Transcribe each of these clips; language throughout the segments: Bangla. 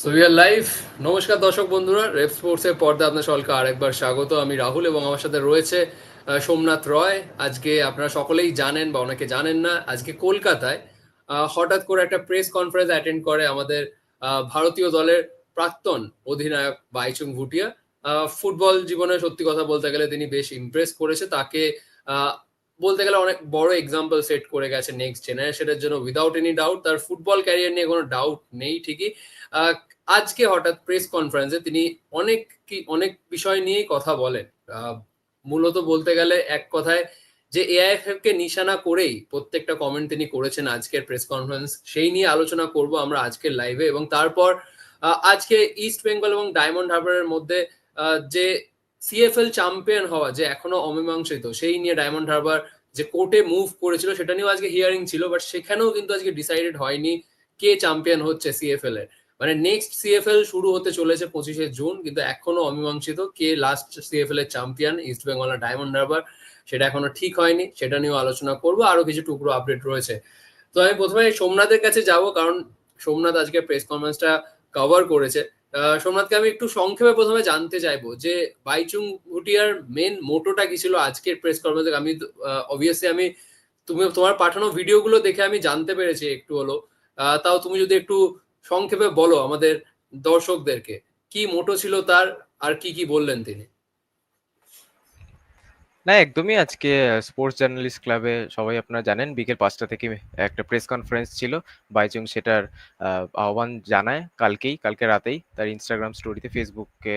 সো লাইভ নমস্কার দর্শক বন্ধুরা রেপ স্পোর্টসের পর্দা আপনার সকলকে আরেকবার স্বাগত। আমি রাহুল এবং আমার সাথে রয়েছে সোমনাথ রয়। আজকে আপনারা সকলেই জানেন বা অনেকে জানেন না, আজকে কলকাতায় হঠাৎ করে একটা প্রেস কনফারেন্স অ্যাটেন্ড করে আমাদের ভারতীয় দলের প্রাক্তন অধিনায়ক বাইচুং ভুটিয়া। ফুটবল জীবনে সত্যি কথা বলতে গেলে তিনি বেশ ইমপ্রেস করেছে। তাকে বলতে গেলে অনেক বড় এক্সাম্পল সেট করে গেছে নেক্সট জেনারেশনের জন্য উইদাউট এনি ডাউট তার ফুটবল ক্যারিয়ার নিয়ে কোনো ডাউট নেই ঠিকই। আজকে হঠাৎ প্রেস কনফারেন্সে তিনি অনেক কি, অনেক বিষয় নিয়েই কথা বলেন। মূলত বলতে গেলে এক কথায় যে এআইএফএফ কে নিশানা করেই প্রত্যেকটা কমেন্ট তিনি করেছেন আজকের প্রেস কনফারেন্স সেই নিয়ে আলোচনা করব আমরা আজকের লাইভে এবং তারপর আজকে ইস্ট বেঙ্গল এবং ডায়মন্ড হারবারের মধ্যে যে সিএফএল চ্যাম্পিয়ন হওয়া, যে এখনও অমীমাংসিত, সেই নিয়ে ডায়মন্ড হারবার যে কোর্টে মুভ করেছিল, সেটা নিয়েও আজকে হিয়ারিং ছিল বাট সেখানেও কিন্তু আজকে ডিসাইডেড হয়নি কে চ্যাম্পিয়ন হচ্ছে সিএফএল এর মানে নেক্সট সিএফএল শুরু হতে চলেছে পঁচিশে জুন কিন্তু এখনও অমীমাংসিত কে লাস্ট সিএফএল এর champion East Bengal Diamond Harbour সেটা এখনও ঠিক হয়নি, সেটা নিয়েও আলোচনা করব, আরও কিছু টুকরো আপডেট রয়েছে। তো আমি প্রথমে সোমনাথের কাছে যাব, কারণ সোমনাথ আজকে প্রেস কনফারেন্সটা কভার করেছে। সোমনাথকে আমি একটু সংক্ষেপে প্রথমে জানতে চাইব যে বাইচুং ভুটিয়ার মেন মোটোটা কি ছিল আজকের প্রেস কনফারেন্সে আমি অবভিয়াসলি আমি তুমি তোমার পাঠানো ভিডিওগুলো দেখে আমি জানতে পেরেছি একটু হলো তাও তুমি যদি একটু সংক্ষেপে বলো আমাদের দর্শকদেরকে কি মোটো ছিল তার আর কি কি বললেন তিনি? না একদমই আজকে স্পোর্টস জার্নালিস্ট ক্লাবে সবাই আপনারা জানেন বিকেল পাঁচটা থেকে একটা প্রেস কনফারেন্স ছিল বাইচুং সেটার আহ, আহ্বান জানায় কালকেই কালকে রাতেই তার ইনস্টাগ্রাম স্টোরিতে ফেসবুকে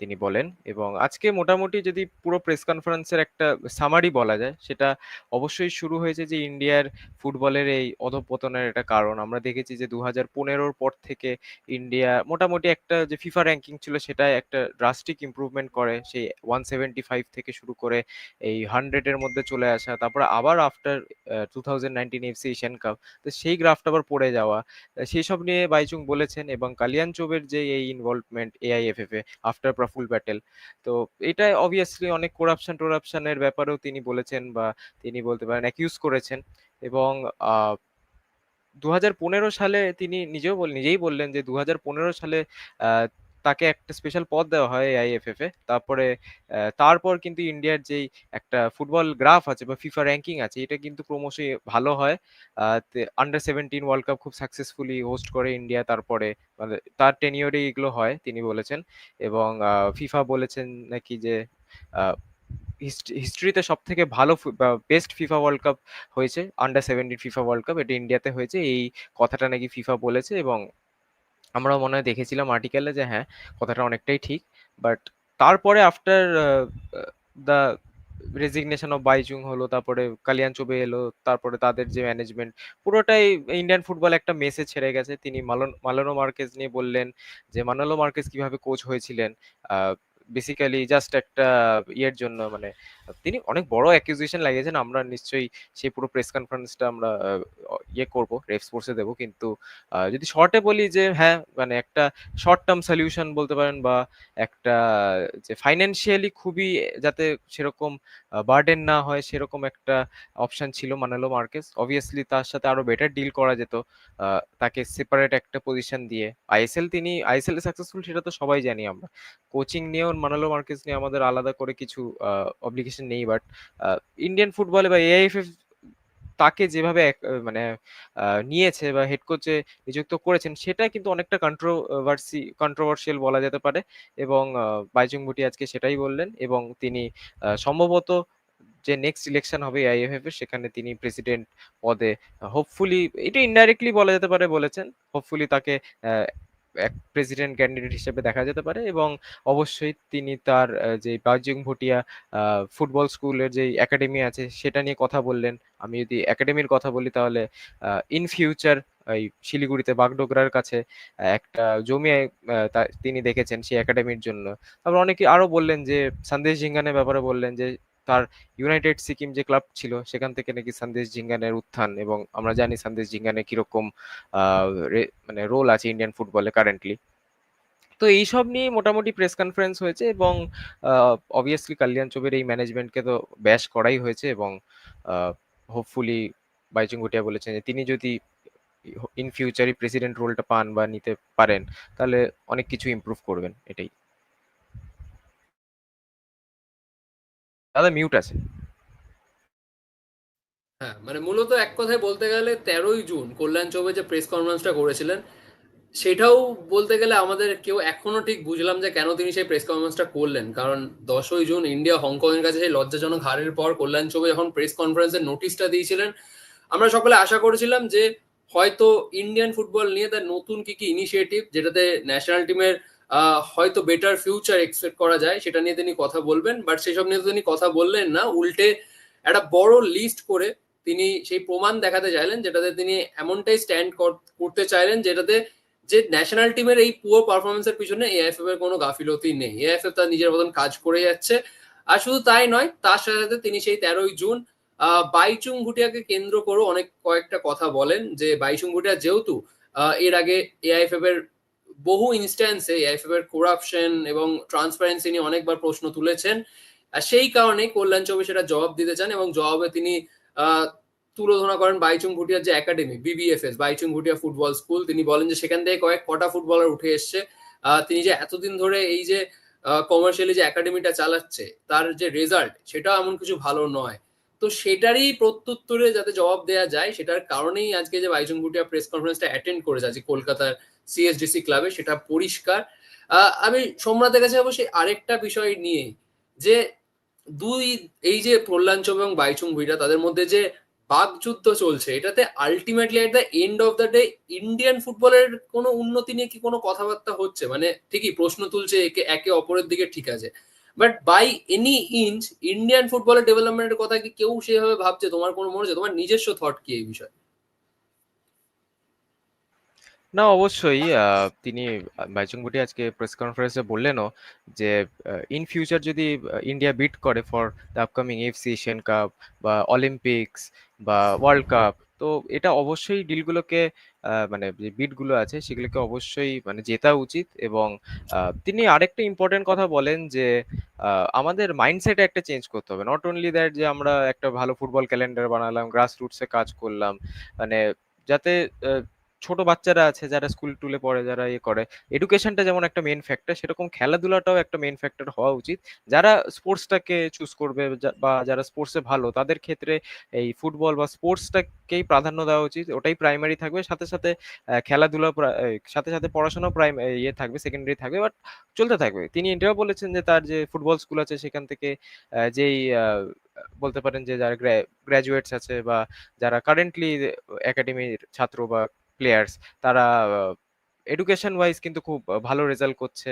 তিনি বলেন। এবং আজকে মোটামুটি যদি পুরো প্রেস কনফারেন্সের একটা সামারি বলা যায়, সেটা অবশ্যই শুরু হয়েছে যে ইন্ডিয়ার ফুটবলের এই অধপতনের একটা কারণ। আমরা দেখেছি যে দু হাজার পনেরোর পর থেকে ইন্ডিয়া মোটামুটি একটা যে ফিফা র্যাঙ্কিং ছিল সেটা একটা ড্রাস্টিক ইমপ্রুভমেন্ট করে। সেই ওয়ান সেভেন্টি ফাইভ থেকে শুরু করে এই হান্ড্রেডের মধ্যে চলে আসা। তারপরে আবার after two thousand Asian cup তো সেই গ্রাফটা আবার পড়ে যাওয়া। সেই সব নিয়ে বাইচুং বলেছেন এবং কালিয়ান চোবের যে এই ইনভলভমেন্ট এআইএফএফ এ আফটার প্রফুল ব্যাটেল তো এটা অবভিয়াসলি অনেক করাপশন টোরাপশনের ব্যাপারেও তিনি বলেছেন বা তিনি বলতে পারেন অ্যাকিউজ করেছেন। এবং দু সালে তিনি নিজেও বল, নিজেই বললেন যে দু সালে তাকে একটা স্পেশাল পদ দেওয়া হয় আইএফএফ এ। তারপরে তারপর কিন্তু ইন্ডিয়ার যেই একটা ফুটবল গ্রাফ আছে বা ফিফা র্যাঙ্কিং আছে, এটা কিন্তু ক্রমশই ভালো হয়। আন্ডার সেভেন্টিন ওয়ার্ল্ড কাপ খুব সাকসেসফুলি হোস্ট করে ইন্ডিয়া, তারপরে মানে তার টেনিওরে এগুলো হয়, তিনি বলেছেন। এবং ফিফা বলেছেন নাকি যে হিস্ট্রিতে সব থেকে ভালো বেস্ট ফিফা ওয়ার্ল্ড কাপ হয়েছে under seventeen FIFA world cup এটা ইন্ডিয়াতে হয়েছে। এই কথাটা নাকি ফিফা বলেছে এবং আমরাও মনে হয় দেখেছিলাম আর্টিকেলে যে হ্যাঁ কথাটা অনেকটাই ঠিক বাট তারপরে after the resignation of Baichung হলো, তারপরে কালিয়ান চোবে এলো, তারপরে তাদের যে ম্যানেজমেন্ট পুরোটাই ইন্ডিয়ান ফুটবল একটা মেসে ছেড়ে গেছে। তিনি মালন, মালানো মার্কেজ নিয়ে বললেন যে মানালো মার্কেজ কীভাবে কোচ হয়েছিলেন? বেসিক্যালি জাস্ট একটা ইয়ের জন্য মানে তিনি অনেক বড় অ্যাকিউজিশন লাগিয়েছেন, আমরা নিশ্চয়ই সেই পুরো প্রেস কনফারেন্সটা আমরা ইয়ে করব রেফ স্পোর্টসে দেবো, কিন্তু যদি শর্টে বলি যে হ্যাঁ মানে একটা শর্ট টার্ম সলিউশন বলতে পারেন বা একটা, যে ফাইন্যান্সিয়ালি খুবই যাতে সেরকম বার্ডেন না হয়, সেরকম একটা অপশন ছিল মানালো মার্কেস অবভিয়াসলি তার সাথে আরও বেটার ডিল করা যেত তাকে সেপারেট একটা পজিশন দিয়ে। আইএসএল তিনি আইএসএল সাকসেসফুল সেটা তো সবাই জানি আমরা। কোচিং নিয়েও মানালো মার্কেস নিয়ে আমাদের আলাদা করে কিছু অব্লিগেশন নেই বাট ইন্ডিয়ান ফুটবলে বা এআইএফএফ তাকে যেভাবে মানে নিয়েছে বা হেড কোচে নিযুক্ত করেছেন, সেটা কিন্তু অনেকটা কন্ট্রোভার্সি কন্ট্রোভার্সিয়াল বলা যেতে পারে এবং বাইচুং ভুটি আজকে সেটাই বললেন এবং তিনি সম্ভবত যে নেক্সট ইলেকশন হবে আইএফএফ এর, সেখানে তিনি প্রেসিডেন্ট পদে হোপফুলি এটা ইনডাইরেক্টলি বলা যেতে পারে বলেছেন হোপফুলি তাকে এক প্রেসিডেন্ট ক্যান্ডিডেট হিসেবে দেখা যেতে পারে এবং অবশ্যই তিনি তার যে বাইচুং ভুটিয়া ফুটবল স্কুলের যে একাডেমি আছে সেটা নিয়ে কথা বললেন। আমি যদি একাডেমির কথা বলি তাহলে ইন ফিউচার এই শিলিগুড়িতে বাগডোগরার কাছে একটা জমি তিনি দেখেছেন সেই একাডেমির জন্য। তারপর অনেকে আরও বললেন যে সন্দেশ ঝিঙ্গানের ব্যাপারে বললেন যে তার ইউনাইটেড সিকিম যে ক্লাব ছিল, সেখান থেকে নাকি সন্দেশ জিঙ্গানের উত্থান এবং আমরা জানি সন্দেশ জিঙ্গানের কীরকম মানে রোল আছে ইন্ডিয়ান ফুটবলে কারেন্টলি তো এইসব নিয়ে মোটামুটি প্রেস কনফারেন্স হয়েছে এবং অবভিয়াসলি কালিয়ান চোবের এই ম্যানেজমেন্টকে তো ব্যাশ করাই হয়েছে এবং হোপফুলি বাইচুং ভুটিয়া বলেছেন যে তিনি যদি ইন ফিউচারে প্রেসিডেন্ট রোলটা পান বা নিতে পারেন, তাহলে অনেক কিছু ইমপ্রুভ করবেন এটাই। দাদা মিউট আছে। হ্যাঁ মানে মূলত এক কথায় বলতে গেলে তেরোই জুন কল্যাণ চৌবে যে প্রেস কনফারেন্সটা করেছিলেন, সেটাও বলতে গেলে আমাদের কেউ এখনও ঠিক বুঝলাম যে কেন তিনি সেই প্রেস কনফারেন্সটা করলেন। কারণ দশই জুন ইন্ডিয়া হংকং এর কাছে সেই লজ্জাজনক হারের পর কল্যাণ চৌবে যখন প্রেস কনফারেন্সের নোটিশটা দিয়েছিলেন, আমরা সকলে আশা করেছিলাম যে হয়তো ইন্ডিয়ান ফুটবল নিয়ে তার নতুন কি কি ইনিশিয়েটিভ যেটাতে ন্যাশনাল টিমের হয়তো বেটার ফিউচার এক্সপেক্ট করা যায়, সেটা নিয়ে তিনি কথা বলবেন বাট সেসব নিয়ে তিনি কথা বললেন না। উল্টে একটা বড় লিস্ট করে তিনি সেই প্রমাণ দেখাতে চাইলেন, যেটাতে তিনি এমনটাই স্ট্যান্ড করতে চাইলেন, যেটাতে যে ন্যাশনাল টিমের এই পুরো পারফরমেন্সের পিছনে এআইএফএফ এর কোনো গাফিলতি নেই। এআইএফএফ তার নিজের মতন কাজ করে যাচ্ছে। আর শুধু তাই নয়, তার সাথে সাথে তিনি সেই তেরোই জুন বাইচুং ভুটিয়াকে কেন্দ্র করে অনেক কয়েকটা কথা বলেন, যে বাইচুং ভুটিয়া যেহেতু এর আগে এআইএফএফ এর বহু ইনস্ট্যান্সে এর করাপশন এবং ট্রান্সপারেন্সি নিয়ে অনেকবার প্রশ্ন তুলেছেন। আর সেই কারণে কল্যাণ চৌবে সেটা জবাব দিতে চান এবং জবাবে তিনি তুলোধনা করেন বাইচুং ভুটিয়ার যে academy BBFS Baichung Bhutia football school. তিনি বলেন যে সেখান থেকে কয়েক কটা ফুটবলার উঠে এসছে। তিনি যে এতদিন ধরে এই যে কমার্শিয়ালি যে একাডেমিটা চালাচ্ছে, তার যে রেজাল্ট সেটা এমন কিছু ভালো নয়। তো সেটারই প্রত্যুত্তরে যাতে জবাব দেওয়া যায়, সেটার কারণেই আজকে যে বাইচুং ভুটিয়া প্রেস কনফারেন্সটা অ্যাটেন্ড করে যাচ্ছে কলকাতার সিএসডিসি ক্লাবে সেটা পরিষ্কার। আমি সোমনাথের কাছে অবশ্যই আরেকটা বিষয় নিয়ে, যে দুই, এই যে প্রল্যাণ এবং বাইচুং ভুইটা তাদের মধ্যে যে বাকযুদ্ধ চলছে, এটাতে ultimately at the end of the day Indian ফুটবলের কোনো উন্নতি নিয়ে কি কোনো কথাবার্তা হচ্ছে? মানে ঠিকই প্রশ্ন তুলছে একে একে অপরের দিকে ঠিক আছে। But by any inch Indian ফুটবলের ডেভেলপমেন্টের কথা কি কেউ সেভাবে ভাবছে? তোমার কোনো মনে হচ্ছে? তোমার নিজস্ব থট কি এই বিষয়ে? না, অবশ্যই তিনি বাইচুং ভুটিয়া আজকে প্রেস কনফারেন্সে বললেনও যে ইন ফিউচার যদি ইন্ডিয়া বিট করে for the upcoming FC Asian cup বা অলিম্পিক্স বা ওয়ার্ল্ড কাপ তো এটা অবশ্যই ডিলগুলোকে মানে যে বিটগুলো আছে সেগুলোকে অবশ্যই মানে জেতা উচিত এবং তিনি আরেকটা ইম্পর্টেন্ট কথা বলেন যে আমাদের মাইন্ডসেটে একটা চেঞ্জ করতে হবে। নট অনলি দ্যাট যে আমরা একটা ভালো ফুটবল ক্যালেন্ডার বানালাম গ্রাস রুটসে কাজ করলাম মানে যাতে ছোট বাচ্চারা আছে যারা স্কুল টুলে পড়ে, যারা ইয়ে করে। এডুকেশনটা যেমন একটা মেন ফ্যাক্টর সেরকম খেলাধুলাটাও একটা মেন ফ্যাক্টর হওয়া উচিত। যারা স্পোর্টসটাকে চুজ করবে বা যারা স্পোর্টসে ভালো, তাদের ক্ষেত্রে এই ফুটবল বা স্পোর্টসটাকেই প্রাধান্য দেওয়া উচিত। ওটাই প্রাইমারি থাকবে। সাথে সাথে খেলাধুলা সাথে সাথে পড়াশোনা প্রাইম ইয়ে থাকবে সেকেন্ডারি থাকবে বাট চলতে থাকবে। তিনি এটাও বলেছেন যে, তার যে ফুটবল স্কুল আছে, সেখান থেকে যেই বলতে পারেন যে, যারা গ্র্যাজুয়েটস আছে বা যারা কারেন্টলি একাডেমির ছাত্র বা প্লেয়ার্স তারা এডুকেশন ওয়াইজ কিন্তু খুব ভালো রেজাল্ট করছে।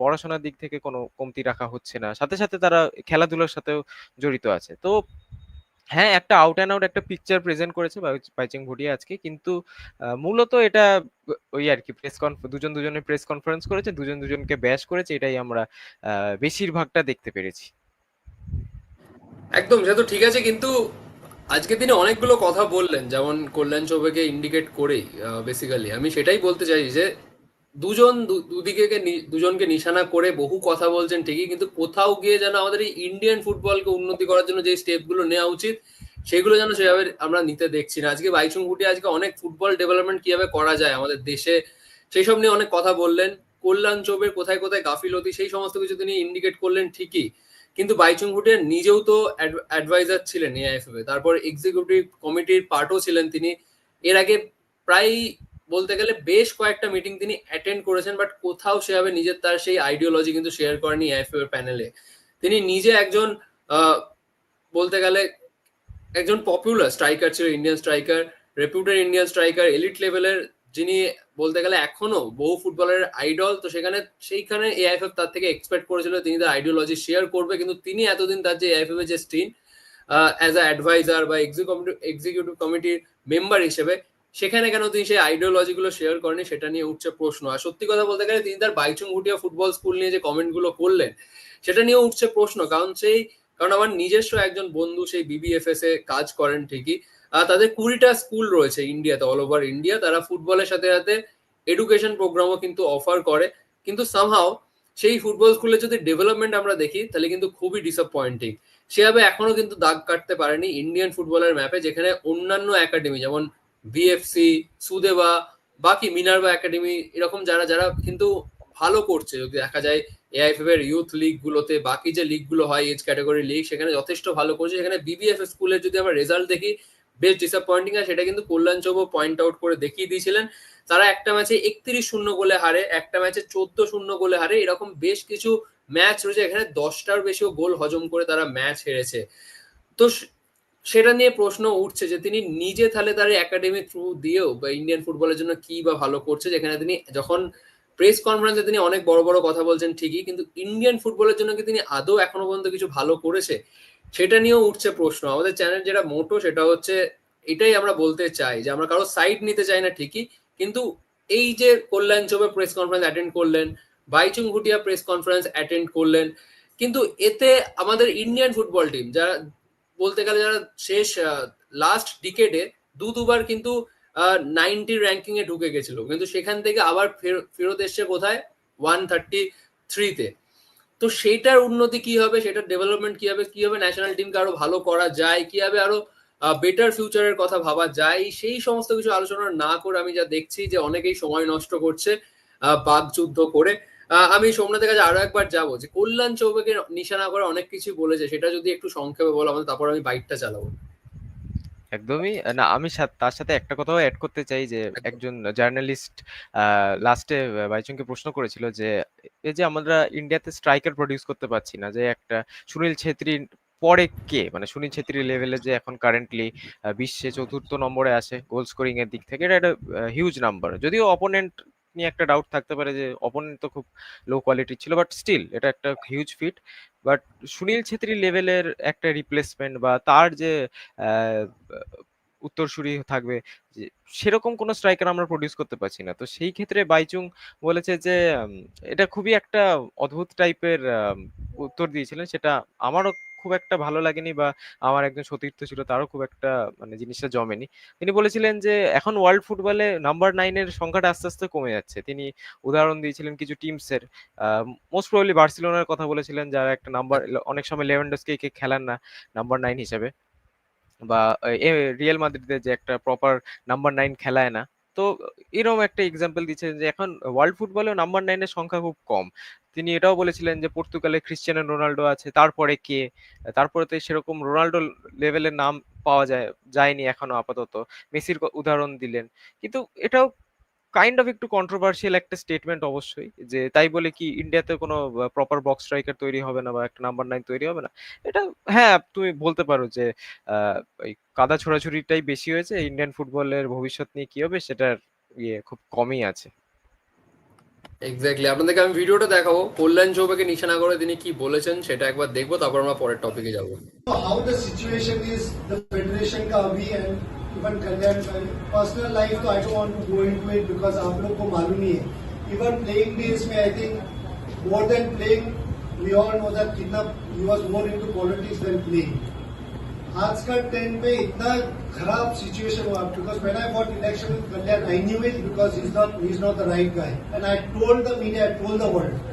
পড়াশোনার দিক থেকে কোনো কমতি রাখা হচ্ছে না। সাথে সাথে তারা খেলাধুলার সাথেও জড়িত আছে। তো হ্যাঁ একটা আউট অ্যান্ড আউট একটা পিকচার প্রেজেন্ট করেছে বাইচিং ভুটিয়া আজকে। কিন্তু মূলত এটা ওই আর কি প্রেস দুজন দুজনের প্রেস কনফারেন্স করেছে, দুজন দুজনকে ব্যাশ করেছে। এটাই আমরা বেশিরভাগটা দেখতে পেরেছি। একদম সে তো ঠিক আছে। কিন্তু আজকে তিনি অনেকগুলো কথা বললেন, যেমন কল্যাণ চৌবেকে ইন্ডিকেট করেই বেসিক্যালি আমি সেটাই বলতে চাই যে, দুজন দুদিকে দুজনকে নিশানা করে বহু কথা বলছেন ঠিকই, কিন্তু কোথাও গিয়ে যেন আমাদের এই ইন্ডিয়ান ফুটবলকে উন্নতি করার জন্য যে স্টেপগুলো নেওয়া উচিত, সেগুলো যেন সেভাবে আমরা নিতে দেখছি না। আজকে বাইচুং গুটি আজকে অনেক ফুটবল ডেভেলপমেন্ট কীভাবে করা যায় আমাদের দেশে, সেই সব নিয়ে অনেক কথা বললেন। কল্যাণ চৌবের কোথায় কোথায় গাফিলতি, সেই সমস্ত কিছু তিনি ইন্ডিকেট করলেন ঠিকই। কিন্তু বাইচুং ভুটিয়া নিজেও তো অ্যাডভাইজার ছিলেন এআইএফএফ এ। তারপর এক্সিকিউটিভ কমিটির পার্টও ছিলেন তিনি। এর আগে প্রায় বলতে গেলে বেশ কয়েকটা মিটিং তিনি অ্যাটেন্ড করেছেন বাট কোথাও সেভাবে নিজের তার সেই আইডিওলজি কিন্তু শেয়ার করেনি এআইএফএফ এর প্যানেলে তিনি নিজে একজন বলতে গেলে একজন পপুলার স্ট্রাইকার ছিল Indian striker reputed Indian striker elite লেভেলের যিনি বলতে গেলে এখনও বহু ফুটবলের আইডল, তো সেখানে সেইখানে এআইএফএফ তার থেকে এক্সপেক্ট করেছিল, তিনি তার আইডিওলজি শেয়ার করবে, কিন্তু তিনি এতদিন তার যে এআইএফএফ এর যে স্টিন অ্যাজ আ অ্যাডভাইজার বা এক্সিকিউটিভ কমিটির মেম্বার হিসেবে, সেখানে কেন তিনি সেই আইডিওলজি গুলো শেয়ার করেনি সেটা নিয়ে উঠছে প্রশ্ন। আর সত্যি কথা বলতে গেলে তিনি তার বাইচুং ভুটিয়া ফুটবল স্কুল নিয়ে যে কমেন্টগুলো করলেন, সেটা নিয়ে উঠছে প্রশ্ন, কারণ সেই, কারণ আমার নিজস্ব একজন বন্ধু, সেই বিবিএফএস এ কাজ করেন ঠিকই তাদের কুড়িটা স্কুল রয়েছে ইন্ডিয়াতে অল ওভার ইন্ডিয়া তারা ফুটবলের সাথে সাথে এডুকেশন প্রোগ্রামও কিন্তু অফার করে। কিন্তু সামহাও সেই ফুটবল স্কুলে যদি ডেভেলপমেন্ট আমরা দেখি, তাহলে কিন্তু খুবই ডিসঅ্যাপয়েন্টিং সেভাবে এখনও কিন্তু দাগ কাটতে পারেনি ইন্ডিয়ান ফুটবলের ম্যাপে যেখানে অন্যান্য একাডেমি যেমন বিএফসি সুদেবা বাকি মিনার্ভা একাডেমি এরকম যারা যারা কিন্তু ভালো করছে। যদি দেখা যায় এআইএফএফ এর ইউথ লিগ গুলোতে বাকি যে লিগগুলো হয় এজ ক্যাটাগরি লিগ সেখানে যথেষ্ট ভালো করছে। সেখানে বিবিএফ স্কুলের যদি আমরা রেজাল্ট দেখি বেশ ডিসঅ্যাপয়েন্টিং হয় সেটা কিন্তু কল্যাণ চৌব পয়েন্ট আউট করে দেখিয়ে দিয়েছিলেন। তারা একটা ম্যাচে একত্রিশ শূন্য গোলে হারে, একটা ম্যাচে চোদ্দ শূন্য গোলে হারে, এরকম বেশ কিছু ম্যাচ রয়েছে। এখানে দশটার বেশিও গোল হজম করে তারা ম্যাচ হেরেছে। তো সেটা নিয়ে প্রশ্ন উঠছে যে তিনি নিজে তাহলে তার একাডেমি থ্রু দিয়েও বা ইন্ডিয়ান ফুটবলের জন্য কি বা ভালো করছে? যেখানে তিনি যখন প্রেস কনফারেন্সে তিনি অনেক বড় বড় কথা বলছেন ঠিকই, কিন্তু ইন্ডিয়ান ফুটবলের জন্য কি তিনি আদৌ এখনও পর্যন্ত কিছু ভালো করেছে? সেটা নিয়েও উঠছে প্রশ্ন। আমাদের চ্যানেল যেটা মোটো সেটা হচ্ছে, এটাই আমরা বলতে চাই যে আমরা কারও সাইড নিতে চাই না ঠিকই, কিন্তু এই যে Kalyan Chaubey press conference attend করলেন Baichung Bhutia press conference attend করলেন, কিন্তু এতে আমাদের ইন্ডিয়ান ফুটবল টিম যারা বলতে গেলে যারা শেষ লাস্ট ডিকেডে দু দুবার কিন্তু নাইনটি র্যাঙ্কিং এ ঢুকে গেছিল। কিন্তু সেখান থেকে আবার ফের- ফেরত এসছে কোথায়? ওয়ান থার্টি থ্রিতে তো সেটার উন্নতি কি হবে? সেটার ডেভেলপমেন্ট কি হবে? কি হবে? ন্যাশনাল টিমকে আরও ভালো করা যায়? কীভাবে আরও বেটার ফিউচারের কথা ভাবা যায়? সেই সমস্ত কিছু আলোচনা না করে আমি যা দেখছি যে অনেকেই সময় নষ্ট করছে বাদ যুদ্ধ করে। আমি সোমনাথের কাছে আরও একবার যাব যে কল্যাণ চৌবেকে নিশানা করে অনেক কিছু বলেছে। সেটা যদি একটু সংক্ষেপে বলো আমাদের, তারপর আমি বাইকটা চালাবো। একদমই। না আমি সা- তার সাথে একটা কথাও অ্যাড করতে চাই যে একজন জার্নালিস্ট লাস্টে বাইচুংকে প্রশ্ন করেছিল যে এই যে আমরা ইন্ডিয়াতে স্ট্রাইকার প্রডিউস করতে পারছি না যে একটা সুনীল ছেত্রী পরে কে? মানে সুনীল ছেত্রী লেভেলে যে এখন কারেন্টলি বিশ্বে চতুর্থ নম্বরে আসে গোল স্কোরিং এর দিক থেকে এটা একটা হিউজ নাম্বার যদিও অপোনেন্ট নিয়ে একটা ডাউট থাকতে পারে যে অপোনেন্ট তো খুব লো কোয়ালিটির ছিল বাট স্টিল এটা একটা huge feat but Sunil Chhetri লেভেলের একটা রিপ্লেসমেন্ট বা তার যে উত্তরসূরি থাকবে সেরকম কোনো স্ট্রাইকার আমরা প্রডিউস করতে পারছি না। তো সেই ক্ষেত্রে বাইচুং বলেছে যে এটা খুবই একটা অদ্ভুত টাইপের উত্তর দিয়েছিলেন। সেটা আমারও খুব একটা ভালো লাগেনি বা আমার একজন সতীর্থ ছিল তারও খুব একটা মানে জিনিসটা জমেনি। তিনি বলেছিলেন যে, এখন ওয়ার্ল্ড ফুটবলে নাম্বার নাইনের সংখ্যাটা আস্তে আস্তে কমে যাচ্ছে। তিনি উদাহরণ দিয়েছিলেন কিছু টিমসের মোস্ট প্রবলি বার্সেলোনার কথা বলেছিলেন যারা একটা নাম্বার অনেক সময় লেভেন্ডসকে খেলান না নাম্বার নাইন হিসেবে। বা রিয়েল মাদ্রিদের যে একটা প্রপার নাম্বার নাইন খেলায় না। তো এরকম একটা এক্সাম্পল দিচ্ছেন যে এখন ওয়ার্ল্ড ফুটবলেও নাম্বার নাইনের সংখ্যা খুব কম। তিনি এটাও বলেছিলেন যে পর্তুগালে ক্রিশ্চিয়ানো রোনাল্ডো আছে, তারপরে কে? তারপরে তো সেরকম রোনাল্ডো লেভেলের নাম পাওয়া যায়, যায়নি এখনও আপাতত। মেসির উদাহরণ দিলেন। কিন্তু এটাও কাইন্ড অফ একটু কন্ট্রোভার্সিয়াল একটা স্টেটমেন্ট অবশ্যই যে তাই বলে কি ইন্ডিয়াতে কোনো প্রপার বক্স স্ট্রাইকার তৈরি হবে না বা একটা নাম্বার নাইন তৈরি হবে না। এটা হ্যাঁ তুমি বলতে পারো যে ওই কাদা ছোড়াছুড়িটাই বেশি হয়েছে ইন্ডিয়ান ফুটবলের ভবিষ্যৎ নিয়ে কি হবে সেটার ইয়ে খুব কমই আছে। এক্স্যাক্টলি আপনাদেরকে আমি ভিডিওটা দেখাবো। কল্যাণ চৌবেকে নিশানা করে তিনি কি বলেছেন সেটা একবার দেখব তারপর আমরা পরের টপিকে যাব। How the situation is the federation কা অভি and even Kalyan personal life तो I don't want to go into it because आप लोग को मालूम ही है। इवन प्लेइंग डेज़ में I think more than playing we all know that कितना ही was more into politics than playing आज का टाइम पे इतना खराब सिचुएशन हुआ because when I what election with Kalyan I knew it because is not is not the right guy and I told the media I told the world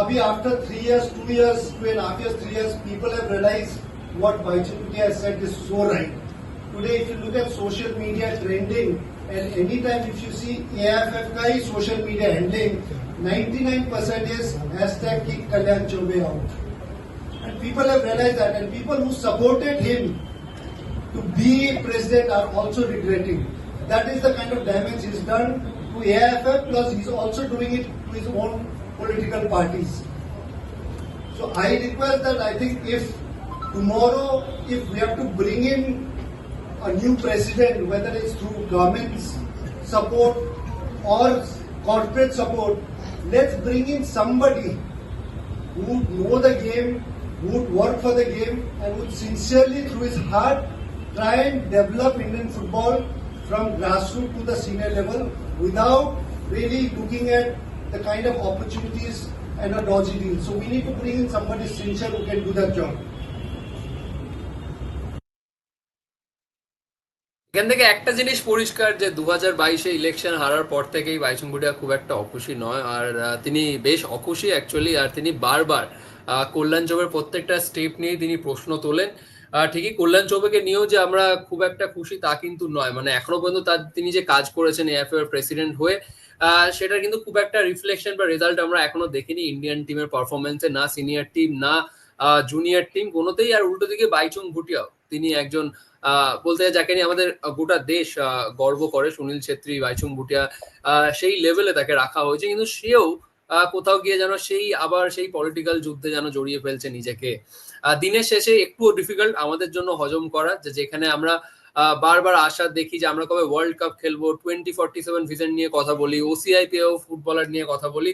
अभी after three years two years two and half years three years people have realise what Baichung has said is so. Today, if you look at social media trending, and anytime if you see AFF ka hi social media handling, 99% is hashtag kick Kalyan Chobe out. And people have realized that, and people who supported him to be president are also regretting. That is the kind of damage he's done to AFF, plus he's also doing it to his own political parties. So I request that I think if tomorrow, if we have to bring in a new president, whether it's through government's support or corporate support, let's bring in somebody who would know the game, who would work for the game, and would sincerely, through his heart, try and develop Indian football from grassroots to the senior level without really looking at the kind of opportunities and a dodgy deal. So we need to bring in somebody sincere who can do that job. এখান থেকে একটা জিনিস পরিষ্কার যে দু হাজার বাইশে ইলেকশন হারার পর থেকেই বাইচুং ভুটিয়া খুব একটা অখুশি নয়। আর তিনি বেশ অখুশি অ্যাকচুয়ালি আর তিনি বারবার কল্যাণ চৌবের প্রত্যেকটা স্টেপ নিয়ে তিনি প্রশ্ন তোলেন। আহ, ঠিকই কল্যাণ চৌবেকে নিয়েও যে আমরা খুব একটা খুশি তা কিন্তু নয়। মানে এখনও পর্যন্ত তার তিনি যে কাজ করেছেন এএফএ এর প্রেসিডেন্ট হয়ে আহ, সেটা কিন্তু খুব একটা রিফ্লেকশন বা রেজাল্ট আমরা এখনও দেখিনি। ইন্ডিয়ান টিমের পারফরমেন্সে না সিনিয়র টিম না জুনিয়র টিম কোনোতেই। আর উল্টো দিকে বাইচুং ভুটিয়াও তিনি একজন বলতে যাকে নিয়ে আমাদের গোটা দেশ গর্ব করে, সুনীল ছেত্রী, বাইচুং ভুটিয়া সেই লেভেলে তাকে রাখা হয়েছে। কিন্তু সেও কোথাও গিয়ে যেন সেই আবার সেই পলিটিক্যাল যুদ্ধে যেন জড়িয়ে ফেলছে নিজেকে। দিনের শেষে একটুও ডিফিকাল্ট আমাদের জন্য হজম করা, যে যেখানে আমরা বারবার আশা দেখি যে আমরা কবে ওয়ার্ল্ড কাপ খেলব টোয়েন্টি ফর্টি সেভেন ভিজন নিয়ে কথা বলি ওসিআই পেও ফুটবলার নিয়ে কথা বলি।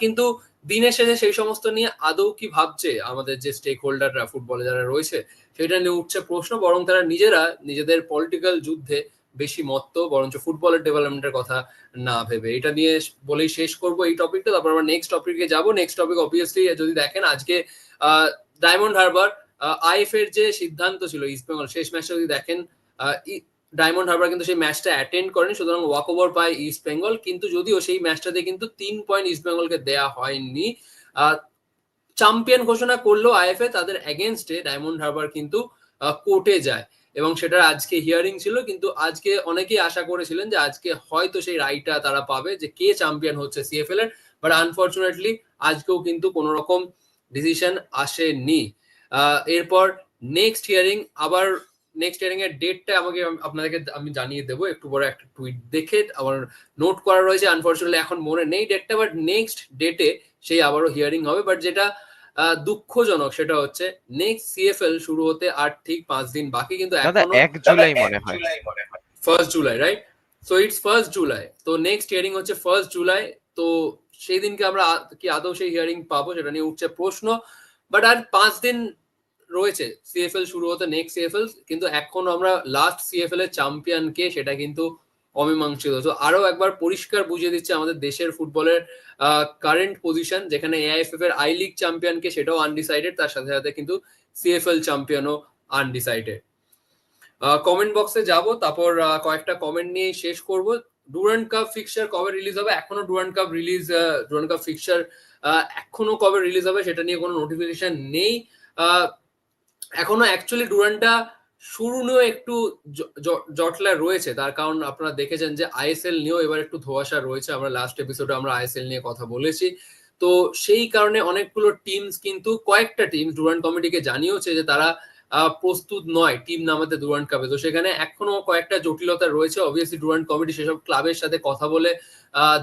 কিন্তু দিনের শেষে সেই সমস্ত নিয়ে আদৌ কি ভাবছে আমাদের যে স্টেক হোল্ডাররা ফুটবলে যারা রয়েছে? সেটা নিয়ে উঠছে প্রশ্ন, বরং তারা নিজেরা নিজেদের পলিটিক্যাল যুদ্ধে বেশি মত্ত, বরঞ্চ ফুটবলের ডেভেলপমেন্টের কথা না ভেবে। এটা নিয়ে বলেই শেষ করব এই টপিকটা তারপর আমরা নেক্সট টপিকে যাব। নেক্সট টপিক অবভিয়াসলি যদি দেখেন, আজকে ডায়মন্ড হারবার আইএফ এর যে সিদ্ধান্ত ছিল ইস্ট বেঙ্গল শেষ ম্যাচটা যদি দেখেন ডায়মন্ড হারবার কিন্তু সেই ম্যাচটা অ্যাটেন্ড করেনি, সুতরাং ওয়াক ওভার পায় ইস্ট বেঙ্গল কিন্তু যদিও সেই ম্যাচটাতে কিন্তু তিন পয়েন্ট ইস্ট বেঙ্গলকে দেয়া হয়নি চ্যাম্পিয়ন ঘোষণা করল আইএফএ, তাদের এগেনস্টে ডায়মন্ড হারবার কিন্তু কোর্টে যায়। এবং সেটার আজকে হিয়ারিং ছিল, কিন্তু আজকে অনেকেই আশা করেছিলেন যে আজকে হয়তো সেই রাইটটা তারা পাবে যে কে চ্যাম্পিয়ন হচ্ছে সিএফএল এর। বাট আনফর্চুনেটলি আজকেও কিন্তু কোনো রকম ডিসিশন আসেনি। এরপর নেক্সট হিয়ারিং আবার নেক্সট হিয়ারিং এর ডেটটা আমাকে আপনাদেরকে আমি জানিয়ে দেবো। একটু বড় একটা টুইট দেখে আমার নোট করা রয়েছে। আনফর্চুনেটলি এখন মনে নেই ডেটটা বাট নেক্সট ডেটে সেই আবারও হিয়ারিং হবে। বাট যেটা দুঃখজনক সেটা হচ্ছে নেক্সট সিএফএল শুরু হতে আর ঠিক পাঁচ দিন বাকি কিন্তু এখনও এক জুলাই মনে হয়। First July right so it's first July তো নেক্সট হিয়ারিং হচ্ছে ফার্স্ট জুলাই তো সেই দিনকে আমরা কি আদৌ সেই হিয়ারিং পাবো সেটা নিয়ে উঠছে প্রশ্ন। বাট আর পাঁচ দিন রয়েছে সিএফএল শুরু হতে নেক্সট সিএফএল কিন্তু এখন আমরা লাস্ট সিএফএল এর চ্যাম্পিয়ন কে সেটা কিন্তু অমীমাংসিত। তো আরও একবার পরিষ্কার বুঝিয়ে দিচ্ছে আমাদের দেশের ফুটবলের কারেন্ট পজিশন যেখানে এআইএফএফ এর আই লিগ চ্যাম্পিয়নকে সেটাও আনডিসাইডেড তার সাথে সাথে কিন্তু সিএফএল চ্যাম্পিয়নও আনডিসাইডেড কমেন্ট বক্সে যাব, তারপর কয়েকটা কমেন্ট নিয়ে শেষ করব। ডুরান্ড কাপ ফিক্সার কবে রিলিজ হবে? এখনও Durand cup release Durand cup fixture এখনও কবে রিলিজ হবে সেটা নিয়ে কোনো নোটিফিকেশন নেই। এখনও অ্যাকচুয়ালি ডুরান্ডটা শুরু নিয়েও একটু জটলা রয়েছে। তার কারণ আপনারা দেখেছেন যে আইএসএল নিয়েও এবার একটু ধোয়াশা রয়েছে। আমরা লাস্ট এপিসোডে আমরা আইএসএল নিয়ে কথা বলেছি। তো সেই কারণে অনেকগুলো টিমস কিন্তু, কয়েকটা টিম ডুরান্ড কমিটিকে জানিয়েছে যে তারা প্রস্তুত নয় টিম নামাতে ডুরান্ড কাপে তো সেখানে এখনও কয়েকটা জটিলতা রয়েছে। অবভিয়াসলি ডুরান্ড কমিটি সেসব ক্লাবের সাথে কথা বলে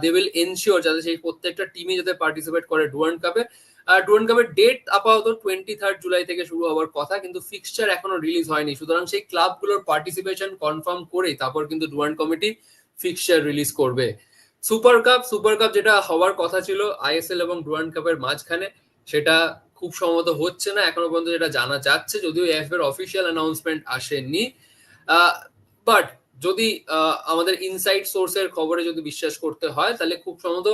দে উইল এনশিওর যাতে সেই প্রত্যেকটা টিমই যাতে পার্টিসিপেট করে ডুরান্ড কাপে আর ডুরান্ড কাপের ডেট আপাতত টোয়েন্টি থার্ড জুলাই থেকে শুরু হওয়ার কথা, কিন্তু ফিক্সচার এখনও রিলিজ হয়নি। সুতরাং সেই ক্লাবগুলোর পার্টিসিপেশন কনফার্ম করেই তারপর কিন্তু ডুরান্ড কমিটি ফিক্সচার রিলিজ করবে। সুপার কাপ সুপার কাপ যেটা হওয়ার কথা ছিল আইএসএল এবং ডুরান্ড কাপের মাঝখানে, সেটা খুব সম্ভবত হচ্ছে না, এখনও পর্যন্ত যেটা জানা যাচ্ছে, যদিও এফ এর অফিসিয়াল অ্যানাউন্সমেন্ট আসেনি। বাট যদি আমাদের ইনসাইড সোর্সের খবরে যদি বিশ্বাস করতে হয়, তাহলে খুব সম্ভবত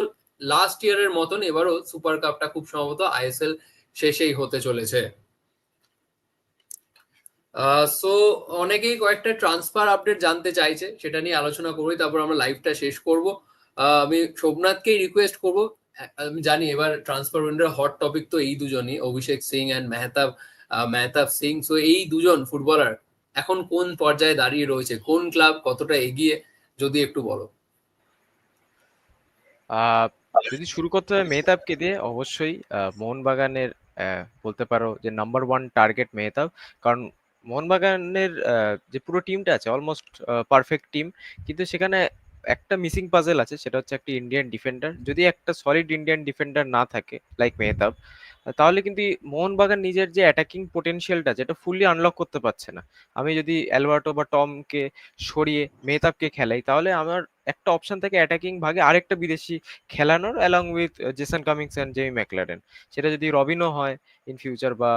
লাস্ট ইয়ারের মতন এবারও সুপার কাপটা খুব সম্ভবত আইএসএল শেষেই হতে চলেছে। সো অনেকেই কয়েকটা ট্রান্সফার আপডেট জানতে চাইছে, সেটা নিয়ে আলোচনা করব তারপর আমরা লাইভটা শেষ করব। আমি সোমনাথকেই রিকোয়েস্ট করব আমি জানি এবার ট্রান্সফার উইন্ডোর হট টপিক তো এই দুজনই, অভিষেক সিং অ্যান্ড মেহতাব মেহতাব সিং। সো এই দুজন ফুটবলার এখন কোন পর্যায়ে দাঁড়িয়ে রয়েছে, কোন ক্লাব কতটা এগিয়ে, যদি একটু বলো। যদি শুরু করতে হয় মেহতাবকে দিয়ে, অবশ্যই মোহনবাগানের বলতে পারো যে নাম্বার ওয়ান টার্গেট মেহতাব। কারণ মোহনবাগানের যে পুরো টিমটা আছে অলমোস্ট পারফেক্ট টিম কিন্তু সেখানে একটা মিসিং পাজেল আছে, সেটা হচ্ছে একটা ইন্ডিয়ান ডিফেন্ডার যদি একটা সলিড ইন্ডিয়ান ডিফেন্ডার না থাকে লাইক মেহতাব তাহলে কিন্তু মোহনবাগান নিজের যে অ্যাটাকিং পোটেনশিয়ালটা যেটা ফুললি আনলক করতে পারছে না। আমি যদি অ্যালবার্টো বা টমকে সরিয়ে মেহতাবকে খেলাই, তাহলে আমার একটা অপশন থাকে অ্যাটাকিং ভাগে আরেকটা বিদেশি খেলানোর along with Jason Cummings and Jamie Maclaren সেটা যদি রবিনও হয় ইন ফিউচার বা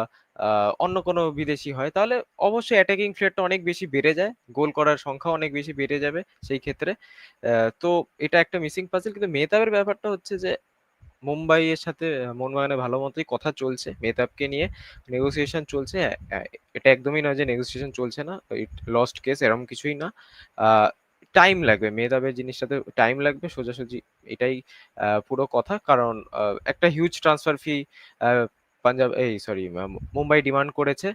অন্য কোনো বিদেশি হয়, তাহলে অবশ্যই অ্যাটাকিং ফ্লেটটা অনেক বেশি বেড়ে যায়, গোল করার সংখ্যা অনেক বেশি বেড়ে যাবে সেই ক্ষেত্রে। তো এটা একটা মিসিং পাজল কিন্তু মেহতাবের ব্যাপারটা হচ্ছে যে মুম্বাইয়ের সাথে আহ, মোহনবাগানের ভালো মতোই কথা চলছে মেহতাবকে নিয়ে নেগোসিয়েশন চলছে এটা একদমই নয় যে নেগোসিয়েশন চলছে না লস্ট কেস এরকম কিছুই না। টাইম লাগবে মেহতাবের জিনিসটাতে টাইম লাগবে সোজাসুজি এটাই পুরো কথা কারণ একটা হিউজ ট্রান্সফার ফি পাঞ্জাব এই সরি মুম্বাই ডিমান্ড করেছে।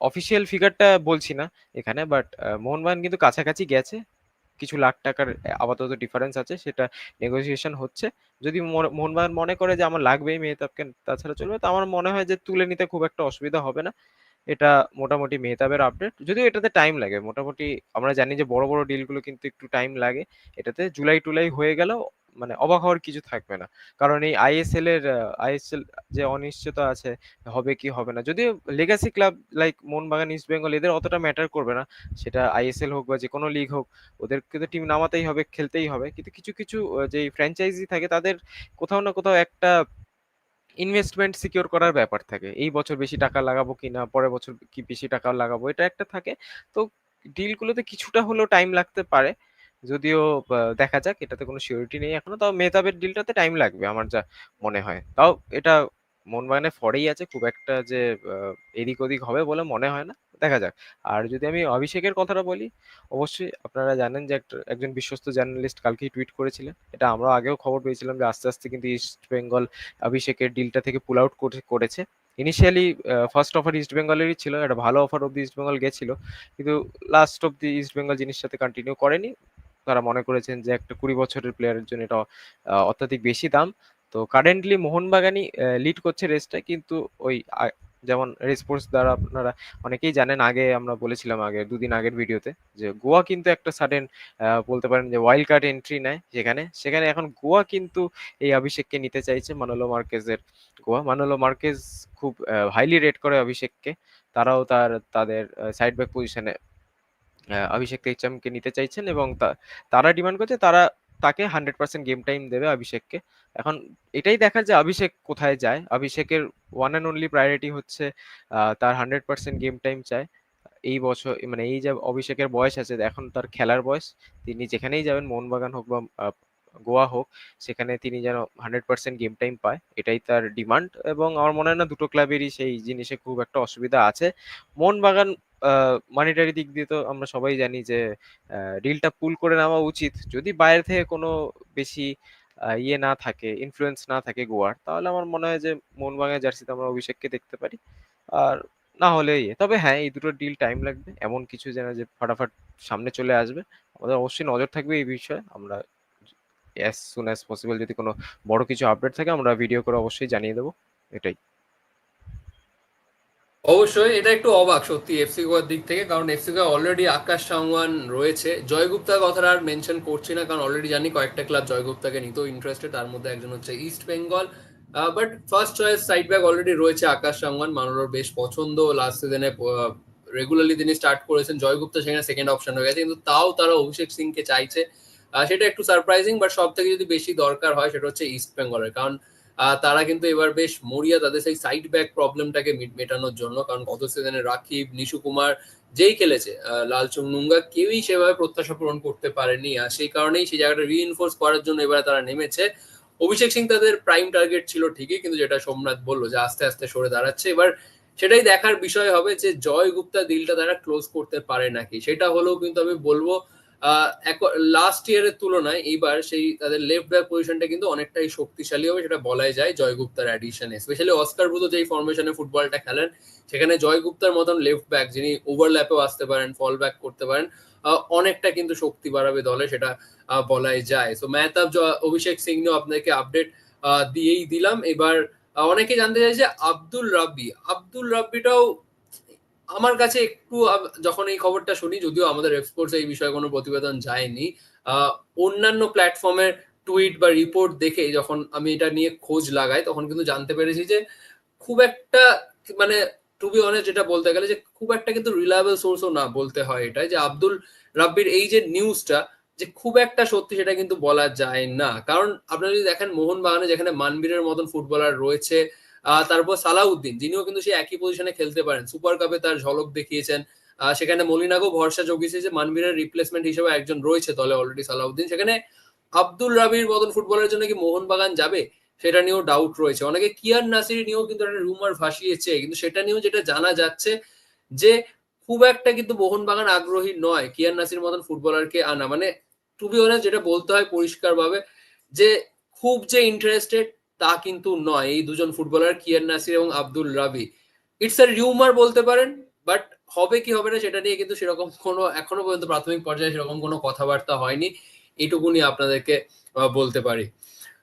অফিসিয়াল ফিগারটা বলছি না এখানে বাট মোহনবাগান কিন্তু কাছাকাছি গেছে। কিছু লাখ টাকার আপাতত ডিফারেন্স আছে, সেটা নেগোসিয়েশন হচ্ছে। যদি মোহনবাগান মনে করে যে আমার লাগবেই মেহতাবকে তাছাড়া চলবে। তো আমার মনে হয় যে তুলে নিতে খুব একটা অসুবিধা হবে না। এটা মোটামুটি মেহতাবের আপডেট যদিও এটাতে টাইম লাগে। মোটামুটি আমরা জানি যে বড় বড় ডিলগুলো কিন্তু একটু টাইম লাগে। এটাতে জুলাই টুলাই হয়ে গেলেও মানে অবাক হওয়ার কিছু থাকবে না। কারণ এই আইএসএল এর আইএসএল যে অনিশ্চয়তা আছে, হবে কি হবে না? যদিও legacy club like Mohun Bagan east Bengal এদের অতটা ম্যাটার করবে না। সেটা আইএসএল হোক বা যে কোনো লিগ হোক, ওদেরকে তো টিম নামাতেই হবে, খেলতেই হবে। কিন্তু কিছু কিছু যে ফ্র্যাঞ্চাইজি থাকে, তাদের কোথাও না কোথাও একটা ইনভেস্টমেন্ট সিকিউর করার ব্যাপার থাকে। এই বছর বেশি টাকা লাগাবো কি না পরের বছর কি বেশি টাকা লাগাবো, এটা একটা থাকে। তো ডিলগুলোতে কিছুটা হলেও টাইম লাগতে পারে। যদিও দেখা যাক, এটাতে কোনো সিওরিটি নেই এখনও তাও মেহতাবের ডিলটাতে টাইম লাগবে আমার যা মনে হয়। তাও এটা মোহনবাগানের ফরেই আছে, খুব একটা যে এদিক ওদিক হবে বলে মনে হয় না, দেখা যাক। আর যদি আমি অভিষেকের কথাটা বলি, অবশ্যই আপনারা জানেন যে একজন বিশ্বস্ত জার্নালিস্ট কালকেই টুইট করেছিলেন। এটা আমরা আগেও খবর পেয়েছিলাম যে, আস্তে আস্তে কিন্তু ইস্ট বেঙ্গল অভিষেকের ডিলটা থেকে পুল আউট করেছে। ইনিশিয়ালি ফার্স্ট অফার ইস্ট বেঙ্গলেরই ছিল, একটা ভালো অফার অব্দি ইস্ট বেঙ্গল গেছিল। কিন্তু লাস্ট অব্দি ইস্ট বেঙ্গল জিনিসটাতে কন্টিনিউ করেনি। তারা মনে করেছেন যে একটা কুড়ি বছরের প্লেয়ারের জন্য এটা অত্যাধিক বেশি দাম। তো কারেন্টলি মোহনবাগানই লিড করছে রেসটা কিন্তু ওই যেমন রেসপোর্টস দ্বারা আপনারা অনেকেই জানেন, আগে আমরা বলেছিলাম আগে, দুদিন আগের ভিডিওতে, যে গোয়া কিন্তু একটা সাডেন বলতে পারেন যে ওয়াইল্ড কার্ড এন্ট্রি নেয় সেখানে সেখানে এখন গোয়া কিন্তু এই অভিষেককে নিতে চাইছে মানোলো মার্কেজের গোয়া। মানোলো মার্কেজ খুব হাইলি রেট করে অভিষেককে। তারাও তার, তাদের সাইড ব্যাক পজিশনে অভিষেক তেইচামকে নিতে চাইছেন এবং তারা ডিমান্ড করছে, তারা তাকে হান্ড্রেড পার্সেন্ট গেম টাইম দেবে অভিষেককে। এখন এটাই দেখা যায় অভিষেক কোথায় যায়। অভিষেকের ওয়ান অ্যান্ড অনলি প্রায়োরিটি হচ্ছে তার হান্ড্রেড পার্সেন্ট গেম টাইম চায়। এই বছর মানে এই যে অভিষেকের বয়স আছে, এখন তার খেলার বয়স, তিনি যেখানেই যাবেন, মোহনবাগান হোক বা গোয়া হোক, সেখানে তিনি যেন হান্ড্রেড পার্সেন্ট গেম টাইম পায়, এটাই তার ডিমান্ড এবং আমার মনে হয় না দুটো ক্লাবেরই সেই জিনিসে খুব একটা অসুবিধা আছে। মোহনবাগান মানিটারি দিক দিয়ে তো আমরা সবাই জানি যে ডিলটা পুল করে নেওয়া উচিত। যদি বাইরে থেকে কোনো বেশি ইয়ে না থাকে ইনফ্লুয়েন্স না থাকে গোয়ার, তাহলে আমার মনে হয় যে মোহনবাগানের জার্সিতে আমরা অভিষেককে দেখতে পারি। আর না হলে ইয়ে তবে হ্যাঁ এই দুটো ডিল টাইম লাগবে। এমন কিছু যেন যে ফাটাফাট সামনে চলে আসবে। আমাদের অবশ্যই নজর থাকবে এই বিষয়ে। আমরা অ্যাজ সুন অ্যাজ পসিবল যদি কোনো বড় কিছু আপডেট থাকে, আমরা ভিডিও করে অবশ্যই জানিয়ে দেবো। এটাই। অবশ্যই, এটা একটু অবাক সত্যি এফসি গোয়ার দিক থেকে, কারণ এফসি গোয়া অলরেডি আকাশ সাংওয়ান রয়েছে। জয়গুপ্তার কথা আর মেনশন করছি না, কারণ অলরেডি জানি কয়েকটা ক্লাব জয়গুপ্তাকে নিতেও ইন্টারেস্টেড তার মধ্যে একজন হচ্ছে east Bengal but first choice side back already রয়েছে আকাশ সাংওয়ান মানোলোর বেশ পছন্দ। লাস্ট সিজনে রেগুলারলি তিনি স্টার্ট করেছেন। জয়গুপ্তা সেখানে সেকেন্ড অপশন হয়ে গেছে, কিন্তু তাও তারা অভিষেক সিংকে চাইছে। সেটা একটু সারপ্রাইজিং বাট সব থেকে যদি বেশি দরকার হয় সেটা হচ্ছে ইস্ট বেঙ্গলের কারণ তারা কিন্তু এবার বেশ মরিয়া তাদের সেই সাইড ব্যাক প্রবলেমটাকে মেটানোর জন্য। কারণ গত সিজনে রাকিব, নিশু কুমার যেই খেলেছে লালচুং নুঙ্গা, কেউই সেভাবে প্রত্যাশা পূরণ করতে পারেনি। আর সেই কারণেই সেই জায়গাটা রিইনফোর্স করার জন্য এবার তারা নেমেছে। অভিষেক সিং তাদের প্রাইম টার্গেট ছিল ঠিকই, কিন্তু যেটা সোমনাথ বলল যে আস্তে আস্তে সরে দাঁড়াচ্ছে। এবার সেটাই দেখার বিষয় হবে যে জয় গুপ্তা ডিলটা তারা ক্লোজ করতে পারে নাকি? সেটা হলেও কিন্তু আমি বলব লাস্ট ইয়ারের তুলনায় এইবার সেই তাদের লেফট ব্যাক পজিশনটা কিন্তু অনেকটাই শক্তিশালী হবে, সেটা বলাই যায় জয়গুপ্তার অ্যাডিশনে স্পেশালি অস্কার ব্রুতো যেই ফরমেশনে ফুটবলটা খেলেন, সেখানে জয়গুপ্তার মতন লেফট ব্যাক যিনি ওভারল্যাপেও আসতে পারেন ফল ব্যাক করতে পারেন অনেকটা কিন্তু শক্তি বাড়াবে দলে, সেটা বলাই যায়। সো মেহতাব অভিষেক সিং নিয়েও আপনাকে আপডেট দিয়েই দিলাম। এবার অনেকে জানতে চাইছে আব্দুল রাব্বি, আব্দুল রাব্বিটাও আমার কাছে একটু যখন এই খবরটা শুনি, যদিও আমাদের এক্সপোর্টস এই বিষয়ে কোনো প্রতিবেদন যায়নি অন্যান্য প্ল্যাটফর্মের টুইট বা রিপোর্ট দেখে যখন আমি এটা নিয়ে খোঁজ লাগাই, তখন কিন্তু জানতে পেরেছি যে খুব একটা মানে টু বি অনেস্ট যেটা বলতে গেলে যে খুব একটা কিন্তু রিলায়েবল সোর্সও না বলতে হয় এটা যে আব্দুল রাব্বির এই যে নিউজটা যে খুব একটা সত্যি সেটা কিন্তু বলা যায় না। কারণ আপনারা যদি দেখেন মোহনবাগানে যেখানে মানবীরের মতন ফুটবলার রয়েছে তারপর সালাউদ্দিন, যিনিও কিন্তু সেই একই পজিশনে খেলতে পারেন। সুপার কাপে তার ঝলক দেখিয়েছেন। সেখানে মলিনাগো ভরসা জগিয়েছে যে মানবীরের রিপ্লেসমেন্ট হিসেবে একজন রয়েছে দলে অলরেডি সালাউদ্দিন। সেখানে আব্দুল রাবির মতন ফুটবলের জন্য কি মোহনবাগান যাবে? সেটা নিয়েও ডাউট রয়েছে। অনেকে কিয়ার নাসির নিয়েও কিন্তু একটা রুমার ভাসিয়েছে। কিন্তু সেটা নিয়েও যেটা জানা যাচ্ছে যে খুব একটা কিন্তু মোহনবাগান আগ্রহী নয় কিয়ার নাসির মতন ফুটবলারকে আনা। মানে টু বি যেটা বলতে হয় পরিষ্কারভাবে যে খুব যে ইন্টারেস্টেড তা কিন্তু নয়। এই দুজন ফুটবলার কিয়ার নাসির এবং আব্দুল রাবি। ইটস এ রিউমার বলতে পারেন বাট হবে কি হবে না সেটা নিয়ে কিন্তু সেরকম কোনো, এখনও পর্যন্ত প্রাথমিক পর্যায়ে সেরকম কোনো কথাবার্তা হয়নি। এটুকুনি আপনাদেরকে বলতে পারি।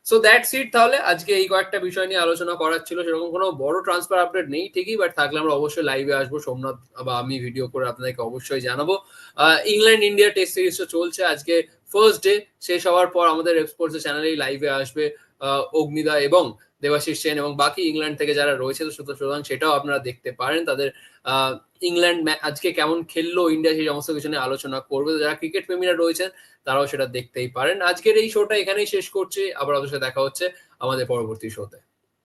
সো দ্যাটস ইট তাহলে। আজকে এই কয়েকটা বিষয় নিয়ে আলোচনা করার ছিল। সেরকম কোনো বড় ট্রান্সফার আপডেট নেই ঠিকই বাট থাকলে আমরা অবশ্যই লাইভে আসব। সোমনাথ বা আমি ভিডিও করে আপনাদেরকে অবশ্যই জানাব। ইংল্যান্ড ইন্ডিয়া টেস্ট সিরিজটা চলছে। আজকে ফার্স্ট ডে শেষ হওয়ার পর আমাদের এক্সপোর্টস চ্যানেলেই লাইভে আসবে। অগ্নিদা এবং দেবাশিস সেন এবং বাকি ইংল্যান্ড থেকে যারা রয়েছে সুতরাং সেটাও আপনারা দেখতে পারেন। তাদের ইংল্যান্ড আজকে কেমন খেললো ইন্ডিয়া সেই সমস্ত কিছু নিয়ে আলোচনা করবে। যারা ক্রিকেট প্রেমীরা রয়েছেন তারাও সেটা দেখতেই পারেন। আজকের এই শোটা এখানেই শেষ করছি। আবার অবশ্যই দেখা হচ্ছে আমাদের পরবর্তী শোতে